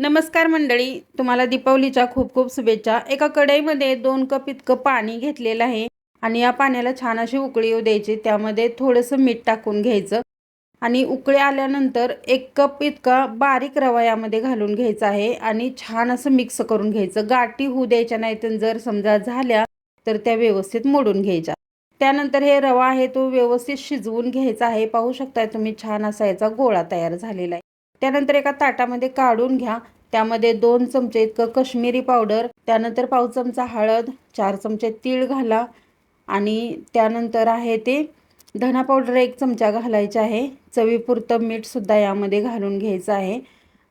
नमस्कार मंडळी तुम्हाला दीपावलीच्या खूप खूप शुभेच्छा. एका कढईमध्ये दोन कप इतकं पाणी घेतलेलं आहे आणि या पाण्याला छान अशी उकळी येऊ द्यायची. त्यामध्ये थोडंसं मीठ टाकून घ्यायचं आणि उकळी आल्यानंतर एक कप इतका बारीक रवा यामध्ये घालून घ्यायचा आहे आणि छान असं मिक्स करून घ्यायचं. गाठी होऊ द्यायच्या नाही तर जर समजा झाल्या तर त्या व्यवस्थित मोडून घ्यायच्या. त्यानंतर हे रवा आहे तो व्यवस्थित शिजवून घ्यायचा आहे. पाहू शकताय तुम्ही छान असा याचा गोळा तयार झालेला आहे. त्यानंतर एका ताटामध्ये काढून घ्या. त्यामध्ये दोन चमचे इतकं कश्मीरी पावडर त्यानंतर पाव चमचा हळद चार चमचे तीळ घाला आणि त्यानंतर आहे ते धना पावडर एक चमचा घालायचा आहे. चवीपुरतं मीठसुद्धा यामध्ये घालून घ्यायचं आहे.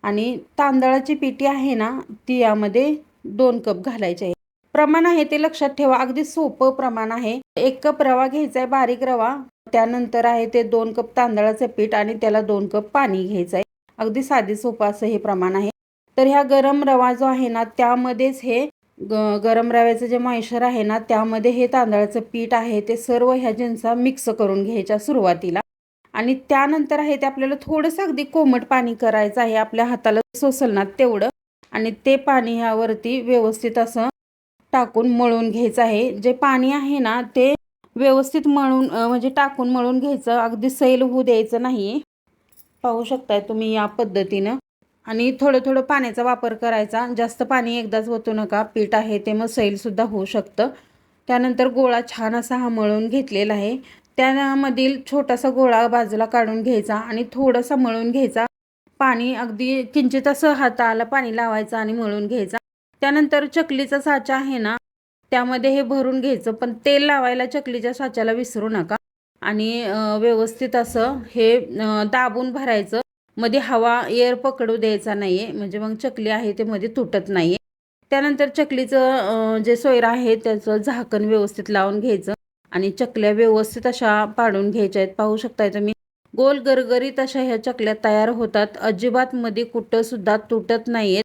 आणि तांदळाची पिठी आहे ना ती यामध्ये दोन कप घालायची आहे. प्रमाण आहे ते लक्षात ठेवा. अगदी सोपं प्रमाण आहे. एक कप रवा घ्यायचा आहे बारीक रवा. त्यानंतर आहे ते दोन कप तांदळाचं पीठ आणि त्याला दोन कप पाणी घ्यायचं आहे. अगदी साधे सोपं असं हे प्रमाण आहे. तर ह्या गरम रवा जो आहे ना त्यामध्येच हे ग गरम रव्याचं जे मॉइश्चर आहे ना त्यामध्ये हे तांदळाचं पीठ आहे ते सर्व ह्या जिन्सा मिक्स करून घ्यायच्या सुरुवातीला. आणि त्यानंतर आहे ते आपल्याला थोडंसं अगदी कोमट पाणी करायचं आहे आपल्या हाताला सोसलनात तेवढं. आणि ते पाणी ह्यावरती व्यवस्थित असं टाकून मळून घ्यायचं आहे. जे पाणी आहे ना ते व्यवस्थित मळून म्हणजे टाकून मळून घ्यायचं. अगदी सैल होऊ द्यायचं नाही पाहू शकताय तुम्ही या पद्धतीनं. आणि थोडं थोडं पाण्याचा वापर करायचा. जास्त पाणी एकदाच ओतू नका. पीठ आहे ते मग सैलसुद्धा होऊ शकतं. त्यानंतर गोळा छान असा हा मळून घेतलेला आहे. त्यामधील छोटासा गोळा बाजूला काढून घ्यायचा आणि थोडासा मळून घ्यायचा. पाणी अगदी किंचित असं हाताला पाणी लावायचं आणि मळून घ्यायचा. त्यानंतर चकलीचा साचा आहे ना त्यामध्ये हे भरून घ्यायचं. पण तेल लावायला चकलीच्या साच्याला विसरू नका. आणि व्यवस्थित असं हे दाबून भरायचं. मध्ये हवा एअर पकडू द्यायचा नाही आहे म्हणजे मग चकली आहे ते मध्ये तुटत नाही आहे त्यानंतर चकलीचं जे सोयरा आहे त्याचं झाकण व्यवस्थित लावून घ्यायचं आणि चकल्या व्यवस्थित अशा पाडून घ्यायच्या आहेत. पाहू शकताय तुम्ही गोल गरगरीत अशा ह्या चकल्या तयार होतात. अजिबात मध्ये कुठंसुद्धा तुटत नाही आहेत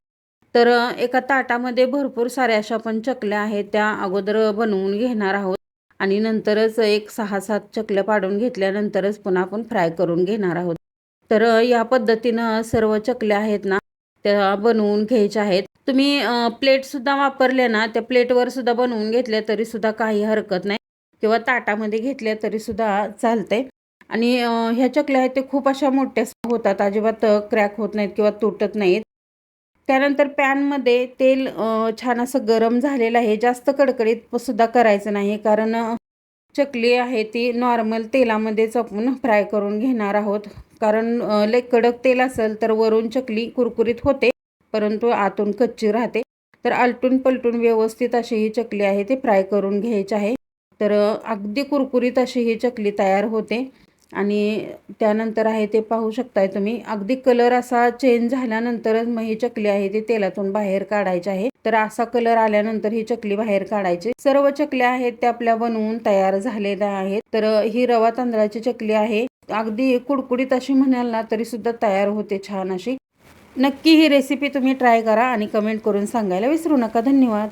तर एका ताटामध्ये भरपूर साऱ्या अशा पण चकल्या आहेत. त्या अगोदर बनवून घेणार आहोत. आणि नंतरच एक सहा सात चकल्या पाडून घेतल्यानंतरच पुन्हा आपण फ्राय करून घेणार आहोत. तर या पद्धतीनं सर्व चकल्या आहेत ना त्या बनवून घ्यायच्या आहेत. तुम्ही प्लेटसुद्धा वापरल्या ना त्या प्लेटवर सुद्धा बनवून घेतल्या तरीसुद्धा काही हरकत नाही. किंवा ताटामध्ये घेतल्या तरीसुद्धा चालतंय. आणि ह्या चकल्या आहेत ते खूप अशा मोठ्या होतात अजिबात क्रॅक होत नाहीत किंवा तुटत नाहीत. त्यानंतर पॅनमध्ये तेल छान असं गरम झालेलं आहे. जास्त कडकडीत सुद्धा करायचं नाही कारण चकली आहे ती नॉर्मल तेलामध्येच आपण फ्राय करून घेणार आहोत. कारण लय कडक तेल असेल तर वरून चकली कुरकुरीत होते परंतु आतून कच्ची राहते. तर आलटून पलटून व्यवस्थित अशी ही चकली आहे ते फ्राय करून घ्यायची आहे. तर अगदी कुरकुरीत अशी ही चकली तयार होते. आणि त्यानंतर आहे ते पाहू शकताय तुम्ही. अगदी कलर असा चेंज झाल्यानंतरच मग ही चकली आहे ती तेलातून बाहेर काढायची आहे. तर असा कलर आल्यानंतर ही चकली बाहेर काढायची. सर्व चकल्या आहेत त्या आपल्या बनवून तयार झालेल्या आहेत. तर ही रवा तांदळाची चकली आहे. अगदी कुडकुडीत अशी म्हणाल ना तरी सुद्धा तयार होते छान अशी. नक्की ही रेसिपी तुम्ही ट्राय करा आणि कमेंट करून सांगायला विसरू नका. धन्यवाद.